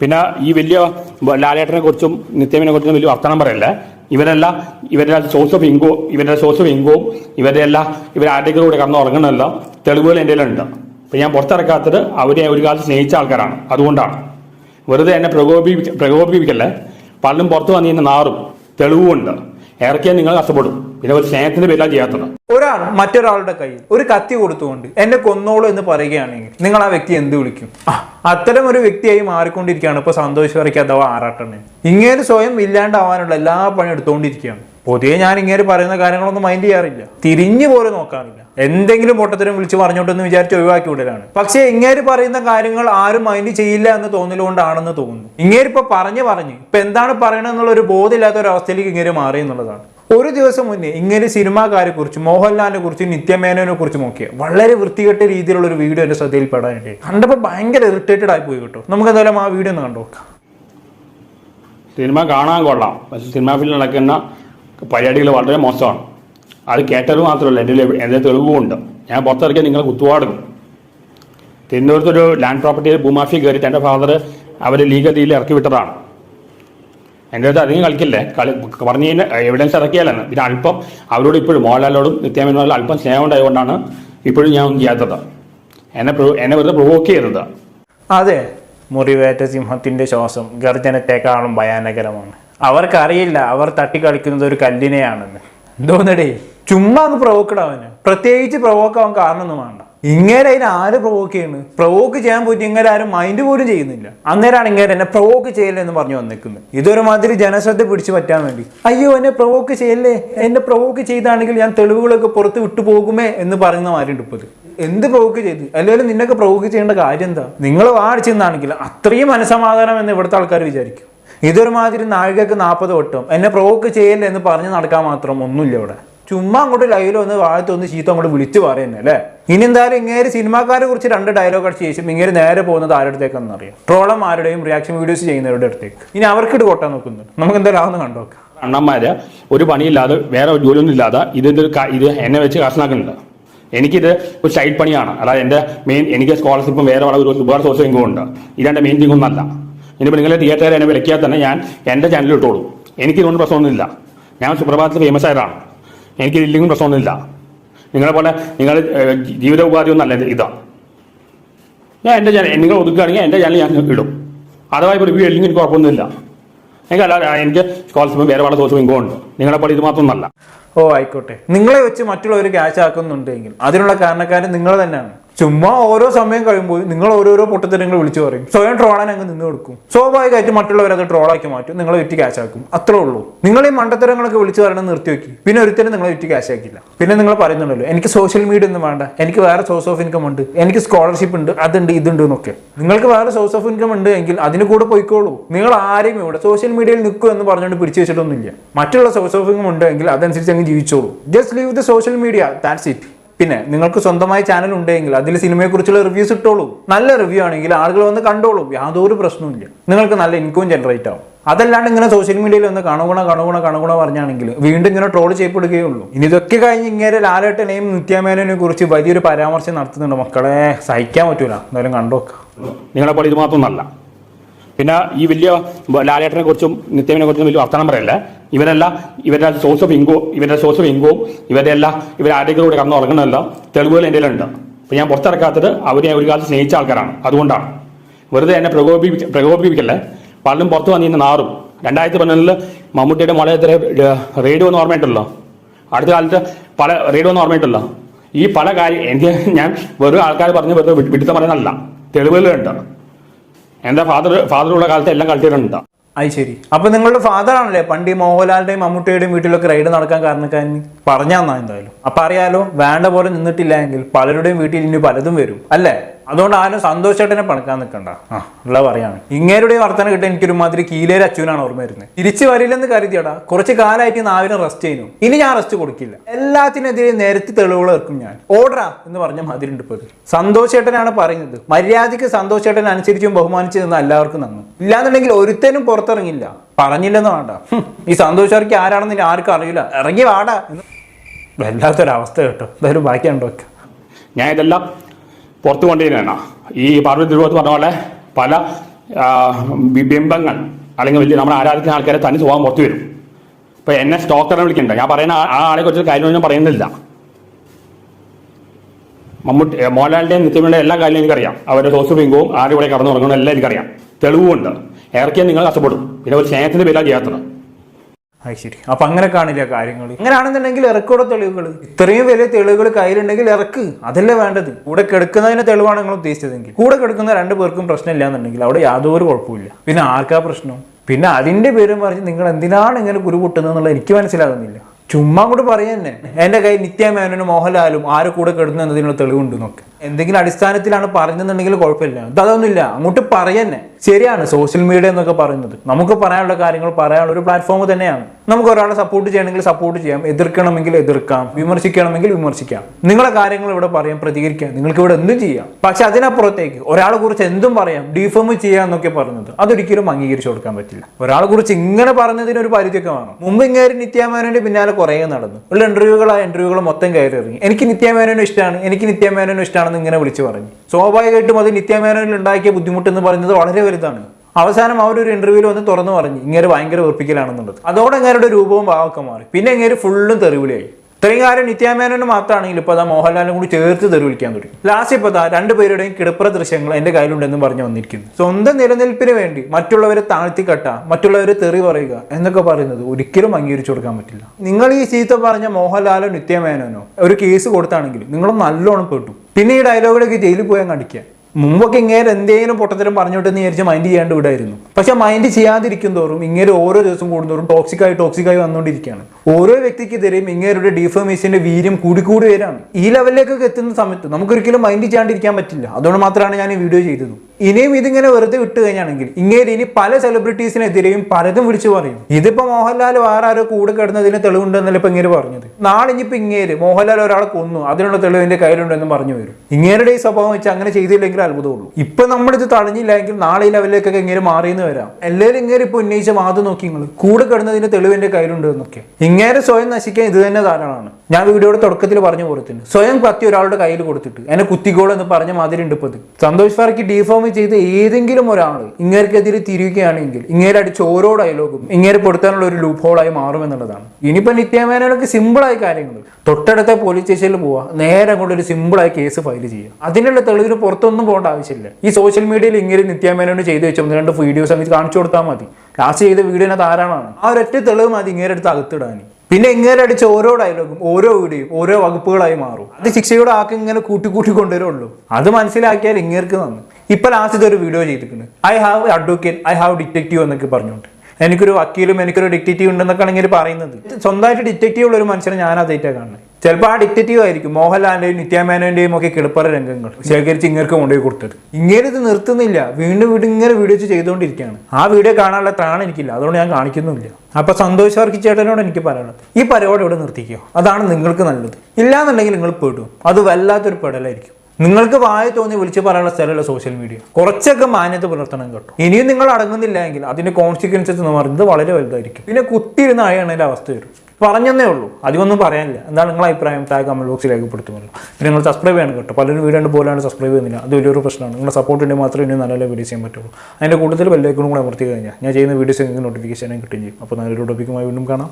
പിന്നെ ഈ വലിയ ലാലേട്ടനെ കുറിച്ചും നിത്യമനെ കുറിച്ചും വലിയ വർത്തമാനം പറയല്ലേ. ഇവരെല്ലാം ഇവരുടെ സോഴ്സ് ഓഫ് ഇൻകോ ഇവരുടെ സോഴ്സ് ഓഫ് ഇവരുടെ എല്ലാം ഇവർ ആരുടെയൊക്കെ കൂടെ കടന്ന് ഉറങ്ങണമല്ല തെളിവുകൾ എന്റെ ഉണ്ട് അപ്പം ഞാൻ പുറത്തിറക്കാത്തത് അവരെ ഒരു കാലത്ത് സ്നേഹിച്ച ആൾക്കാരാണ്. അതുകൊണ്ടാണ്. വെറുതെ എന്നെ പ്രകോപിപ്പിക്ക പ്രകോപിപ്പിക്കല്ലേ? പലരും പുറത്ത് വന്നിരുന്ന നാറും. തെളിവുമുണ്ട്. ഇറക്കിയാൽ നിങ്ങൾ കഷ്ടപ്പെടും. പിന്നെ ഒരു സ്നേഹത്തിന്റെ പേരിലാണ് ചെയ്യാത്തത്. ഒരാൾ മറ്റൊരാളുടെ കയ്യിൽ ഒരു കത്തി കൊടുത്തുകൊണ്ട് എന്നെ കൊന്നോളൂ എന്ന് പറയുകയാണെങ്കിൽ നിങ്ങൾ ആ വ്യക്തി എന്ത് വിളിക്കും? അത്തരം ഒരു വ്യക്തിയായി മാറിക്കൊണ്ടിരിക്കുകയാണ് ഇപ്പൊ സന്തോഷ് അഥവാ ആറാട്ടണ്ണൻ. ഇങ്ങനെ സ്വയം ഇല്ലാണ്ടാവാനുള്ള എല്ലാ പണി എടുത്തുകൊണ്ടിരിക്കുകയാണ്. പൊതുവെ ഞാൻ ഇങ്ങനെ പറയുന്ന കാര്യങ്ങളൊന്നും മൈൻഡ് ചെയ്യാറില്ല. തിരിഞ്ഞു പോലും നോക്കാറില്ല. എന്തെങ്കിലും പൊട്ടത്തിനും വിളിച്ച് പറഞ്ഞോട്ടെന്ന് വിചാരിച്ച് ഒഴിവാക്കി വിടലാണ്. പക്ഷേ ഇങ്ങേര് പറയുന്ന കാര്യങ്ങൾ ആരും മൈൻഡ് ചെയ്യില്ല എന്ന് തോന്നലുകൊണ്ടാണെന്ന് തോന്നുന്നു. ഇങ്ങേര് ഇപ്പൊ പറഞ്ഞു പറഞ്ഞ് ഇപ്പൊ എന്താണ് പറയണമെന്നുള്ള ഒരു ബോധമില്ലാത്ത ഒരു അവസ്ഥയിലേക്ക് ഇങ്ങനെ മാറി എന്നുള്ളതാണ്. ഒരു ദിവസം മുന്നേ ഇങ്ങനെ സിനിമാക്കാരെ കുറിച്ച് മോഹൻലാലിനെ കുറിച്ച് നിത്യമേനോനെ കുറിച്ചും നോക്കിയ വളരെ വൃത്തികെട്ട രീതിയിലുള്ള ഒരു വീഡിയോ എന്റെ ശ്രദ്ധയിൽപ്പെടാനായിട്ട്. കണ്ടപ്പോൾ ഭയങ്കര ഇറിറ്റേറ്റഡ് ആയി പോയി കേട്ടോ. നമുക്ക് എന്തായാലും ആ വീഡിയോ ഒന്ന് കണ്ടു സിനിമ കാണാൻ കൊള്ളാം. പക്ഷെ സിനിമാ ഫീൽഡിൽ നടക്കുന്ന പരിപാടികൾ വളരെ മോശമാണ്. അത് കേട്ടത് മാത്രമല്ല എന്റെ എന്റെ തെളിവുമുണ്ട്. ഞാൻ പുറത്തിറക്കിയ നിങ്ങൾ കുത്തുവാടും തിരുവനന്തപുരത്തൊരു ലാൻഡ് പ്രോപ്പർട്ടിയിൽ ഭൂമാഫിയ കയറിയിട്ട് എന്റെ ഫാദർ അവർ ലീഗൽ രീതിയിൽ ഇറക്കി വിട്ടതാണ്. എന്റെ അടുത്ത് അധികം കളിക്കില്ലേ? കളി പറഞ്ഞു കഴിഞ്ഞാൽ എവിഡൻസ് ഇറക്കിയാലാണ്. പിന്നെ അല്പം അവരോട് ഇപ്പോഴും മോഹൻലാലിനോടും നിത്യാമേനോടും അല്പം സ്നേഹം ഉണ്ടായതുകൊണ്ടാണ് ഇപ്പോഴും ഞാൻ ചെയ്യാത്തത് എന്നെ എന്നെ വെറുതെ പ്രൊവോക്ക് ചെയ്യരുത്. അതെ മുറിവേറ്റ സിംഹത്തിന്റെ ശ്വാസം ഗർജനത്തെക്കാളും ഭയാനകരമാണ്. അവർക്കറിയില്ല അവർ തട്ടിക്കളിക്കുന്നത് ഒരു കല്ലിനെയാണെന്ന്. എന്തോന്നടേ? ചുമ്മാ ഒന്ന് പ്രൊവോക്കഡ് അവന്. പ്രത്യേകിച്ച് പ്രവോക്കാവാൻ കാരണമൊന്നും വേണ്ട. ഇങ്ങനെ അതിന് ആര് പ്രൊവോക്ക് ചെയ്യുന്നു? പ്രൊവോക്ക് ചെയ്യാൻ പോയിട്ട് ഇങ്ങനെ ആരും മൈൻഡ് പോലും ചെയ്യുന്നില്ല. അന്നേരമാണ് ഇങ്ങനെ എന്നെ പ്രൊവോക്ക് ചെയ്യല്ലേ എന്ന് പറഞ്ഞു വന്നിരിക്കുന്നത്. ഇതൊരു മാതിരി ജനശ്രദ്ധ പിടിച്ചു പറ്റാൻ വേണ്ടി. അയ്യോ എന്നെ പ്രൊവോക്ക് ചെയ്യല്ലേ? എന്നെ പ്രൊവോക്ക് ചെയ്താണെങ്കിൽ ഞാൻ തെളിവുകളൊക്കെ പുറത്ത് വിട്ടു പോകുമേ എന്ന് പറയുന്ന മാരുണ്ട് ഇപ്പോൾ എന്ത് പ്രൊവോക്ക് ചെയ്ത്? അല്ലെങ്കിൽ നിന്നൊക്കെ പ്രൊവോക്ക് ചെയ്യേണ്ട കാര്യം എന്താ? നിങ്ങൾ വാടിച്ചെന്നാണെങ്കിൽ അത്രയും മനസമാധാനം എന്ന് ഇവിടുത്തെ ആൾക്കാർ വിചാരിക്കും. ഇതൊരു മാതിരി നാഴികക്ക് നാൽപ്പത് വട്ടം എന്നെ പ്രൊവോക്ക് ചെയ്യല്ലേ എന്ന് പറഞ്ഞ് നടക്കാൻ മാത്രം ഒന്നുമില്ല ഇവിടെ. ചുമ്മാ അങ്ങോട്ട് ലൈവിൽ വന്ന് വാഴത്തൊന്ന് ചീത്ത അങ്ങോട്ട് വിളിച്ചു പറയുന്നേ അല്ലേ? ഇനി എന്തായാലും ഇങ്ങേര് സിനിമാക്കാരെ കുറിച്ച് രണ്ട് ഡയലോഗ് അടിച്ച ശേഷം ഇങ്ങനെ നേരെ പോകുന്നത് ആരുടെ അടുത്തേക്കാണെന്ന് അറിയാം. ട്രോളന്മാരുടെയും റിയാക്ഷൻ വീഡിയോസ് ചെയ്യുന്നവരുടെ അടുത്തേക്ക്. ഇനി അവർക്കിട്ട് കൊട്ടാൻ നോക്കുന്നുണ്ട് നമുക്ക് എന്തായാലും അതൊന്ന് കണ്ടോക്കാം അണ്ണന്മാര് ഒരു പണിയില്ലാതെ വേറെ ജോലിയൊന്നും ഇല്ലാതെ ഇത് ഒരു ഇത് എന്നെ വെച്ച് കാശനാക്കുന്നുണ്ട് എനിക്കിത് ഒരു സൈഡ് പണിയാണ്. അതായത് എന്റെ മെയിൻ എനിക്ക് സ്കോളർഷിപ്പും വേറെ വളരെ ഒരു ഒരുപാട് സോഴ്സ് ഇൻകം ഉണ്ട് ഇതെന്റെ മെയിൻ തിങ് ഒന്നല്ല ഇനിയിപ്പോൾ നിങ്ങളെ തിയേറ്ററിൽ എന്നെ വിലക്കിയാൽ തന്നെ ഞാൻ എന്റെ ചാനലിൽ ഇട്ടോളൂ. എനിക്കിതുകൊണ്ട് പ്രശ്നമൊന്നുമില്ല. ഞാൻ സുപ്രഭാതത്തിൽ ഫേമസ് ആയതാണ്. എനിക്ക് ഇല്ലെങ്കിലും പ്രശ്നമൊന്നുമില്ല. നിങ്ങളെ പോലെ നിങ്ങൾ ജീവിത ഉപാധി ഒന്നല്ല ഇത്. ഞാൻ എന്റെ ചാനൽ നിങ്ങൾ ഒതുക്കുകയാണെങ്കിൽ എന്റെ ചാനൽ ഞാൻ ഇടും. അഥവാ ഇപ്പോൾ റിവ്യൂ ഇല്ലെങ്കിൽ എനിക്ക് കുഴപ്പമൊന്നുമില്ല. എനിക്ക് അല്ല എനിക്ക് സ്കോളർഷിപ്പ് വേറെ പല സോഴ്സും ഇൻകം ഉണ്ട്. നിങ്ങളെ പോലെ ഇത് മാത്രമൊന്നല്ല. ഓ ആയിക്കോട്ടെ. നിങ്ങളെ വെച്ച് മറ്റുള്ളവർ ക്യാഷ് ആക്കുന്നുണ്ടെങ്കിൽ അതിനുള്ള കാരണക്കാരൻ നിങ്ങൾ തന്നെയാണ്. ചുമ്മാ ഓരോ സമയം കഴിയുമ്പോൾ നിങ്ങൾ ഓരോരോ പൊട്ടത്തരങ്ങൾ വിളിച്ചു പറയും. സ്വയം ട്രോളാൻ അങ്ങ് നിന്ന് കൊടുക്കും. സ്വാഭാവികമായിട്ട് മറ്റുള്ളവർ അത് ട്രോളാക്കി മാറ്റും. നിങ്ങളെ വിറ്റ് ക്യാഷ് ആക്കും. അത്രേ ഉള്ളൂ. നിങ്ങൾ ഈ മണ്ടത്തരങ്ങളൊക്കെ വിളിച്ചു പറയണം നിർത്തി വെക്കി. പിന്നെ ഒരിക്കലും നിങ്ങളെ വിറ്റ് ക്യാഷ് ആക്കില്ല. പിന്നെ നിങ്ങൾ പറയുന്നുണ്ടല്ലോ എനിക്ക് സോഷ്യൽ മീഡിയ ഒന്നും വേണ്ട. എനിക്ക് വേറെ സോഴ്സ് ഓഫ് ഇൻകം ഉണ്ട്. എനിക്ക് സ്കോളർഷിപ്പ് ഉണ്ട്. അതുണ്ട് ഇതുണ്ട് എന്നൊക്കെ. നിങ്ങൾക്ക് വേറെ സോഴ്സ് ഓഫ് ഇൻകം ഉണ്ട് എങ്കിൽ അതിന് കൂടെ പോയിക്കോളൂ. നിങ്ങൾ ആരെയും ഇവിടെ സോഷ്യൽ മീഡിയയിൽ നിൽക്കും എന്ന് പറഞ്ഞുകൊണ്ട് പിടിച്ചു വെച്ചിട്ടൊന്നുമില്ല. മറ്റുള്ള സോഴ്സ് ഓഫ് ഇൻകം ഉണ്ടെങ്കിൽ അതനുസരിച്ച് അങ്ങ് ജീവിച്ചോളൂ. Just leave the social media that's it പിന്നെ നിങ്ങൾക്ക് സ്വന്തമായി ചാനൽ ഉണ്ടെങ്കിൽ അതിൽ സിനിമയെക്കുറിച്ചുള്ള റിവ്യൂസ് ഇട്ടോളൂ. നല്ല റിവ്യൂ ആണെങ്കിൽ ആളുകൾ വന്ന് കണ്ടോളൂ. യാതൊരു പ്രശ്നവുമില്ല. നിങ്ങൾക്ക് നല്ല ഇൻകം ജനറേറ്റ് ആവും. അതല്ലാണ്ട് ഇങ്ങനെ സോഷ്യൽ മീഡിയയിൽ ഒന്ന് കണുകുണ കണുകുണ കണുകുണ പറഞ്ഞാണെങ്കിൽ വീണ്ടും ഇങ്ങനെ ട്രോൾ ചെയ്യപ്പെടുകയുള്ളൂ ഇനി ഇതൊക്കെ കഴിഞ്ഞ് ഇങ്ങനെ ലാലേട്ടനെയും നിത്യാമേനനെ കുറിച്ച് വലിയൊരു പരാമർശം നടത്തുന്നുണ്ട്. മക്കളെ സഹിക്കാൻ പറ്റൂല. എന്തായാലും കണ്ടോക്കാം നിങ്ങളെ പോലെ ഇത് മാത്രമൊന്നല്ല പിന്നെ ഈ വലിയ ലാലേട്ടനെ കുറിച്ചും നിത്യാമേനെ കുറിച്ചും വലിയ വർത്തമാനം പറയല്ലേ? ഇവരെല്ലാം ഇവരുടെ സോഴ്സ് ഓഫ് ഇൻകോ ഇവരുടെ സോഴ്സ് ഓഫ് ഇൻകോ ഇവരുടെ എല്ലാ ഇവർ ആരുടെയൊക്കെ കൂടെ കടന്നു ഉറങ്ങണമല്ല തെളിവുകൾ എന്റെ ഉണ്ട് അപ്പം ഞാൻ പുറത്തിറക്കാത്തത് അവരെ ഒരു കാലത്ത് സ്നേഹിച്ച ആൾക്കാരാണ്. അതുകൊണ്ടാണ്. വെറുതെ എന്നെ പ്രകോപി പ്രകോപിപ്പിക്കല്ലേ? പലരും പുറത്ത് വന്നിരുന്ന നാറും. രണ്ടായിരത്തി പതിനൊന്നിൽ മമ്മൂട്ടിയുടെ മുളയത്തിലെ റേഡിയോ എന്ന് ഓർമ്മയിട്ടല്ലോ അടുത്ത കാലത്ത് പല റേഡിയോ എന്ന് ഓർമ്മയിട്ടല്ലോ ഈ പല കാര്യം എനിക്ക് ഞാൻ വെറും ആൾക്കാർ പറഞ്ഞ് വെറുതെ വിട്ട് വിടുത്തം പറയുന്നതല്ല. തെളിവുകളുണ്ട്. എന്റെ ഫാദർ ഫാദറുള്ള കാലത്ത് എല്ലാം കളിച്ചിട്ടുണ്ട് അത് ശരി. അപ്പൊ നിങ്ങളുടെ ഫാദർ ആണല്ലേ പണ്ടി മോഹൻലാലിന്റെയും മമ്മൂട്ടിയുടെയും വീട്ടിലൊക്കെ റൈഡ് നടക്കാൻ കാരണക്കാരൻ? പറഞ്ഞാന്നാ എന്തായാലും. അപ്പൊ അറിയാലോ വേണ്ട പോലെ നിന്നിട്ടില്ല എങ്കിൽ പലരുടെയും വീട്ടിൽ ഇനി പലതും വരും അല്ലേ? അതുകൊണ്ട് ആരും സന്തോഷേട്ടനെ പണക്കാൻ നിൽക്കണ്ട ആ ഉള്ള പറയാണ് ഇങ്ങേരുടെ വർത്തനം കിട്ടാൻ എനിക്കൊരു മാതിരി കീലേര അച്ഛനാണ് ഓർമ്മ വരുന്നത്. തിരിച്ചു വരില്ലെന്ന് കരുതിയടാ. കുറച്ച് കാലമായിട്ട് നാവിനെ റെസ്റ്റ് ചെയ്യുന്നു. ഇനി ഞാൻ റെസ്റ്റ് കൊടുക്കില്ല. എല്ലാത്തിനെതിരെ നേരത്തെ തെളിവുകൾ വെക്കും ഞാൻ. ഓർഡറാ എന്ന് പറഞ്ഞ മാതിരി ഉണ്ട് ഇപ്പോൾ സന്തോഷേട്ടനാണ് പറയുന്നത്. മര്യാദയ്ക്ക് സന്തോഷേട്ടൻ അനുസരിച്ചും ബഹുമാനിച്ചു നിന്ന് എല്ലാവർക്കും നന്നു ഇല്ലാന്നുണ്ടെങ്കിൽ ഒരുത്തനും പുറത്തിറങ്ങില്ല. പറഞ്ഞില്ലെന്ന് വേണ്ട. ഈ സന്തോഷർക്ക് ആരാണെന്ന് ആർക്കും അറിയില്ല. ഇറങ്ങി വാടാ വല്ലാത്തൊരവസ്ഥ കേട്ടോ. എന്തായാലും ബാക്കി ഉണ്ടോ ഞാൻ ഇതെല്ലാം പുറത്ത് കൊണ്ടുവരുന്നതാണ്. ഈ പാർവതി തിരുവോത്ത് പറഞ്ഞ പോലെ പല ബിംബങ്ങൾ അല്ലെങ്കിൽ വലിയ നമ്മൾ ആരാധിക്കുന്ന ആൾക്കാരെ തന്നെ സ്വഭാവം പുറത്തു വരും. ഇപ്പൊ എന്നെ സ്റ്റോക്കറിനെ വിളിക്കണ്ട. ഞാൻ പറയുന്ന ആ- ആളെ കുറിച്ച് കാര്യം ഞാൻ പറയുന്നില്ല. മമ്മൂട്ടി മോഹൻലാലിന്റെയും നിത്യമ്മയുടെ എല്ലാ കാര്യവും എനിക്കറിയാം. അവരുടെ സോസ് പിങ്കവും ആരുടെ കൂടെ കടന്നു തുടങ്ങണം എല്ലാം എനിക്കറിയാം. തെളിവുമുണ്ട്. ഇറക്കിയാൽ നിങ്ങൾ കഷ്ടപ്പെടും. പിന്നെ ഒരു സ്നേഹത്തിന്റെ പേരാണ് ചെയ്യാത്തത്. അത് ശരി. അപ്പൊ അങ്ങനെ കാണില്ല കാര്യങ്ങൾ അങ്ങനെയാണെന്നുണ്ടെങ്കിൽ ഇറക്കോടെ തെളിവുകൾ. ഇത്രയും വലിയ തെളിവുകൾ കയ്യിലുണ്ടെങ്കിൽ ഇറക്ക്. അതല്ലേ വേണ്ടത്. കൂടെ കിടക്കുന്നതിന് തെളിവാണ് നിങ്ങൾ ഉദ്ദേശിച്ചതെങ്കിൽ. കൂടെ കെടുക്കുന്ന രണ്ടു പേർക്കും പ്രശ്നമില്ല എന്നുണ്ടെങ്കിൽ അവിടെ യാതൊരു കുഴപ്പമില്ല പിന്നെ ആർക്കാ പ്രശ്നം? പിന്നെ അതിന്റെ പേരും പറഞ്ഞ് നിങ്ങൾ എന്തിനാണ് ഇങ്ങനെ കുരു എന്നുള്ളത് എനിക്ക് മനസ്സിലാകുന്നില്ല. ചുമ്മാ കൂടെ പറയുക തന്നെ എന്റെ കയ്യിൽ നിത്യമേനനും മോഹൻലാലും ആരെ കൂടെ കിടന്നു എന്നതിനുള്ള തെളിവുണ്ട് എന്നൊക്കെ. എന്തെങ്കിലും അടിസ്ഥാനത്തിലാണ് പറഞ്ഞെന്നുണ്ടെങ്കിൽ കുഴപ്പമില്ല. ഇത് അതൊന്നുമില്ല. അങ്ങോട്ട് പറയന്നെ. ശരിയാണ് സോഷ്യൽ മീഡിയ എന്നൊക്കെ പറയുന്നത്. നമുക്ക് പറയാനുള്ള കാര്യങ്ങൾ പറയാനുള്ള ഒരു പ്ലാറ്റ്ഫോം തന്നെയാണ്. നമുക്ക് ഒരാളെ സപ്പോർട്ട് ചെയ്യണമെങ്കിൽ സപ്പോർട്ട് ചെയ്യാം. എതിർക്കണമെങ്കിൽ എതിർക്കാം. വിമർശിക്കണമെങ്കിൽ വിമർശിക്കാം. നിങ്ങളെ കാര്യങ്ങൾ ഇവിടെ പറയാം പ്രതികരിക്കാം. നിങ്ങൾക്ക് ഇവിടെ എന്തും ചെയ്യാം. പക്ഷെ അതിനപ്പുറത്തേക്ക് ഒരാളെ കുറിച്ച് എന്തും പറയാം ഡിഫോം ചെയ്യാം എന്നൊക്കെ പറഞ്ഞത് അതൊരിക്കലും അംഗീകരിച്ചു കൊടുക്കാൻ പറ്റില്ല. ഒരാളെ കുറിച്ച് ഇങ്ങനെ പറഞ്ഞതിന് ഒരു പരിധിയൊക്കെ വേണം. മുമ്പ് ഇങ്ങനെ നിത്യാമേനോന്റെ പിന്നാലെ കുറേ നടന്നു. ഉള്ള ഇന്റർവ്യൂകൾ ആ ഇന്റർവ്യൂകൾ മൊത്തം കയറി ഇറങ്ങി. എനിക്ക് നിത്യാമേനോനും ഇഷ്ടമാണ്. എനിക്ക് നിത്യാമേനോനും ഇഷ്ടമാണെന്ന് ഇങ്ങനെ വിളിച്ചു പറഞ്ഞു. സ്വാഭാവികമായിട്ടും അത് നിത്യാമേനോനിൽ ഉണ്ടാക്കിയ ബുദ്ധിമുട്ട് എന്ന് പറയുന്നത് വളരെ വലുതാണ്. അവസാനം അവരൊരു ഇന്റർവ്യൂവിൽ വന്ന് തുറന്നു പറഞ്ഞു ഇങ്ങനെ ഭയങ്കര വെറുപ്പിക്കലാണെന്നുള്ളത്. അതോടെ ഇങ്ങേരുടെ രൂപവും ഭാവമൊക്കെ മാറി. പിന്നെ ഇങ്ങനെ ഫുള്ളും തെറിവിളിയായി. ഇത്രയും കാര്യം നിത്യാമേനോന് മാത്രമാണെങ്കിൽ ഇപ്പോൾ അതാ മോഹൻലാലിനും കൂടി ചേർത്ത് തെരുവിളിക്കാൻ തുടങ്ങി. ലാസ്റ്റ് ഇപ്പോൾ അതാ രണ്ടുപേരുടെയും കിടപ്പുറ ദൃശ്യങ്ങൾ എന്റെ കയ്യിലുണ്ടെന്ന് പറഞ്ഞു വന്നിരിക്കുന്നു. സ്വന്തം നിലനിൽപ്പിന് വേണ്ടി മറ്റുള്ളവരെ താഴ്ത്തിക്കട്ട മറ്റുള്ളവരെ തെറി പറയുക എന്നൊക്കെ പറയുന്നത് ഒരിക്കലും അംഗീകരിച്ചു കൊടുക്കാൻ പറ്റില്ല. നിങ്ങൾ ഈ ചീത്ത പറഞ്ഞ മോഹൻലാലോ നിത്യമേനോനോ ഒരു കേസ് കൊടുത്താണെങ്കിൽ നിങ്ങൾ നല്ലോണം പെട്ടു. പിന്നെ ഈ ഡയലോഗിലൊക്കെ ജയിലിൽ പോയാൽ കടിക്കുക മുമ്പൊക്കെ ഇങ്ങനെ എന്തെങ്കിലും പൊട്ടത്തരം പറഞ്ഞോട്ടെന്ന് വിചാരിച്ച് മൈൻഡ് ചെയ്യാണ്ട് വിടായിരുന്നു. പക്ഷെ മൈൻഡ് ചെയ്യാതിരിക്കും തോറും ഇങ്ങനെ ഓരോ ദിവസം കൂടുന്തോറും ടോക്സിക് ആയി ടോക്സിക് ആയി വന്നുകൊണ്ടിരിക്കുകയാണ്. ഓരോ വ്യക്തിക്കെതിരെയും ഇങ്ങേരുടെ ഡിഫോമേഷന്റെ വീര്യം കൂടിക്കൂടി വരാണ്. ഈ ലെവലിലേക്കൊക്കെ എത്തുന്ന സമയത്ത് നമുക്കൊരിക്കലും മൈൻഡ് ചെയ്യാണ്ടിരിക്കാൻ പറ്റില്ല. അതുകൊണ്ട് മാത്രമാണ് ഞാൻ ഈ വീഡിയോ ചെയ്തത്. ഇനിയും ഇതിങ്ങനെ വെറുതെ വിട്ടു കഴിഞ്ഞാണെങ്കിൽ ഇങ്ങനെ ഇനി പല സെലിബ്രിറ്റീസിനെതിരെയും പലതും വിളിച്ചു പറയും. ഇതിപ്പോ മോഹൻലാൽ വേറെ ആരോ കൂടെ കിടന്നതിന് തെളിവുണ്ടെന്നല്ല ഇപ്പൊ ഇങ്ങനെ പറഞ്ഞത്. നാളെ ഇനിയിപ്പോ ഇങ്ങേര് മോഹൻലാൽ ഒരാളെ കൊന്നു അതിനുള്ള തെളിവ് എന്റെ കയ്യിലുണ്ടെന്ന് പറഞ്ഞു വരും. ഇങ്ങേരുടെ ഈ സ്വഭാവം വെച്ച് അങ്ങനെ ചെയ്തില്ലെങ്കിൽ അത്ഭുതമുള്ളൂ. ഇപ്പൊ നമ്മളിത് തടഞ്ഞില്ലെങ്കിൽ നാളെ ഈ ലെവലിലേക്കൊക്കെ ഇങ്ങനെ മാറിയെന്ന് വരാം. എല്ലാവരും ഇങ്ങനെ ഇപ്പൊ ഉന്നയിച്ച വാദം നോക്കി നിങ്ങൾ കൂടെ കിടന്നതിന് തെളിവ് എന്റെ കയ്യിലുണ്ട് എന്നൊക്കെ. ഇങ്ങനെ സ്വയം നശിക്കാൻ ഇത് തന്നെ ധാരാളമാണ് ഞാൻ വീഡിയോയുടെ തുടക്കത്തിൽ പറഞ്ഞു കൊടുത്തിട്ടുണ്ട് സ്വയം കത്തി ഒരാളുടെ കയ്യിൽ കൊടുത്തിട്ട് എന്നെ കുത്തിക്കോളെന്ന് പറഞ്ഞ മാതിരി ഉണ്ട് ഇപ്പൊ ഇത്. സന്തോഷ് ഫാർക്ക് ഡിഫോം ചെയ്ത് ഏതെങ്കിലും ഒരാൾ ഇങ്ങേർക്കെതിരെ തിരിയുകയാണെങ്കിൽ ഇങ്ങേരടിച്ച് ഓരോ ഡയലോഗും ഇങ്ങേരെ പൊടുത്താനുള്ള ഒരു ലൂപ്പ് ഹോളായി മാറും എന്നുള്ളതാണ് ഇനിയിപ്പോ നിത്യമേനൊക്കെ സിമ്പിളായ കാര്യങ്ങൾ തൊട്ടടുത്ത പോലീസ് സ്റ്റേഷനിൽ പോവുക നേരെ കൊണ്ട് ഒരു സിമ്പിളായി കേസ് ഫയൽ ചെയ്യുക. അതിനുള്ള തെളിവിന് പുറത്തൊന്നും പോകേണ്ട ആവശ്യമില്ല. ഈ സോഷ്യൽ മീഡിയയിൽ ഇങ്ങനെ നിത്യാമേനോട് ചെയ്തു വെച്ച ഒന്ന് രണ്ട് വീഡിയോസ് അങ്ങ് കാണിച്ചു കൊടുത്താൽ മതി. ലാസ്റ്റ് ചെയ്ത വീഡിയോനെ ധാരാളമാണ് ആ ഒരൊറ്റ തെളിവ് മതി ഇങ്ങനെ അടുത്ത് അകത്തിടാൻ പിന്നെ ഇങ്ങനെ അടിച്ച ഓരോ ഡയലോഗും ഓരോ വീഡിയോയും ഓരോ വകുപ്പുകളായി മാറും. അത് ശിക്ഷയുടെ ആക്കി ഇങ്ങനെ കൂട്ടി കൂട്ടി കൊണ്ടുവരുള്ളൂ. അത് മനസ്സിലാക്കിയാൽ ഇങ്ങേർക്ക് നന്ന് ഇപ്പൊ ലാസ്റ്റ് ഇതൊരു വീഡിയോ ചെയ്തിട്ടുണ്ട്. I have advocate I have detective എന്നൊക്കെ പറഞ്ഞുകൊണ്ട്. എനിക്കൊരു വക്കീലും എനിക്കൊരു ഡിറ്റക്റ്റീവ് ഉണ്ടെന്നൊക്കെയാണ് ഇങ്ങനെ പറയുന്നത്. സ്വന്തമായിട്ട് ഡിറ്റക്റ്റീവ് ഉള്ള ഒരു മനുഷ്യനെ ഞാൻ അതായിട്ടാണ് കാണുന്നത്. ചിലപ്പോൾ ആ ഡിറ്റക്റ്റീവ് ആയിരിക്കും മോഹൻലാലിന്റെയും നിത്യാമേനോന്റെയും ഒക്കെ കിടപ്പറ രംഗങ്ങൾ ശേഖരിച്ച് ഇങ്ങനെ കൊണ്ടുപോയി കൊടുത്തത്. ഇങ്ങനെ ഇത് നിർത്തുന്നില്ല. വീണ്ടും വീണ്ടും ഇങ്ങനെ വീഡിയോസ് ചെയ്തുകൊണ്ടിരിക്കുകയാണ്. ആ വീഡിയോ കാണാനുള്ള ത്രാണ് എനിക്കില്ല. അതുകൊണ്ട് ഞാൻ കാണിക്കുന്നില്ല അപ്പൊ സന്തോഷ് വർക്കി ചേട്ടനോട് എനിക്ക് പറയാനുള്ളത്. ഈ പരിപാടി ഇവിടെ നിർത്തിക്കോ. അതാണ് നിങ്ങൾക്ക് നല്ലത്. ഇല്ലാന്നുണ്ടെങ്കിൽ നിങ്ങൾ പെടും. അത് വല്ലാത്തൊരു പെടലായിരിക്കും. നിങ്ങൾക്ക് വായ തോന്നി വിളിച്ച് പറയാനുള്ള സ്ഥലമല്ല സോഷ്യൽ മീഡിയ കുറച്ചൊക്കെ മാന്യത പുലർത്തണം കേട്ടോ. ഇനിയും നിങ്ങൾ അടങ്ങുന്നില്ല എങ്കിൽ അതിന്റെ കോൺസിക്വൻസസ് എന്ന് പറയുന്നത് വളരെ വലുതായിരിക്കും. പിന്നെ കുത്തിയിരുന്ന ആയാണെങ്കിൽ അവസ്ഥ വരും. പറഞ്ഞതേ ഉള്ളൂ. അധികമൊന്നും പറയാനില്ല. എന്താണ് നിങ്ങളുടെ അഭിപ്രായം? താഴെ കമന്റ് ബോക്സിൽ രേഖപ്പെടുത്തുമല്ലോ പിന്നെ നിങ്ങൾ സബ്സ്ക്രൈബ് ചെയ്യണം കേട്ടോ. പലരും വീഡിയോ കണ്ട് പോലാണ് സബ്സ്ക്രൈബ് ചെയ്യുന്നില്ല. അത് വലിയൊരു പ്രശ്നമാണ്. നിങ്ങളുടെ സപ്പോർട്ട് ഉണ്ടെങ്കിൽ മാത്രമേ ഇനി നല്ല നല്ല ചെയ്യാൻ പറ്റുള്ളൂ. അതിന്റെ കൂടുതൽ ബെല്ലൈക്കണും കൂടെ അമർത്തി കഴിഞ്ഞാൽ ഞാൻ ചെയ്യുന്ന വീഡിയോസ് നിങ്ങൾക്ക് നോട്ടിഫിക്കേഷൻ കിട്ടുകയും ചെയ്യും. അപ്പോൾ നല്ലൊരു ടോപ്പിക്കുമായി വീണ്ടും കാണാം.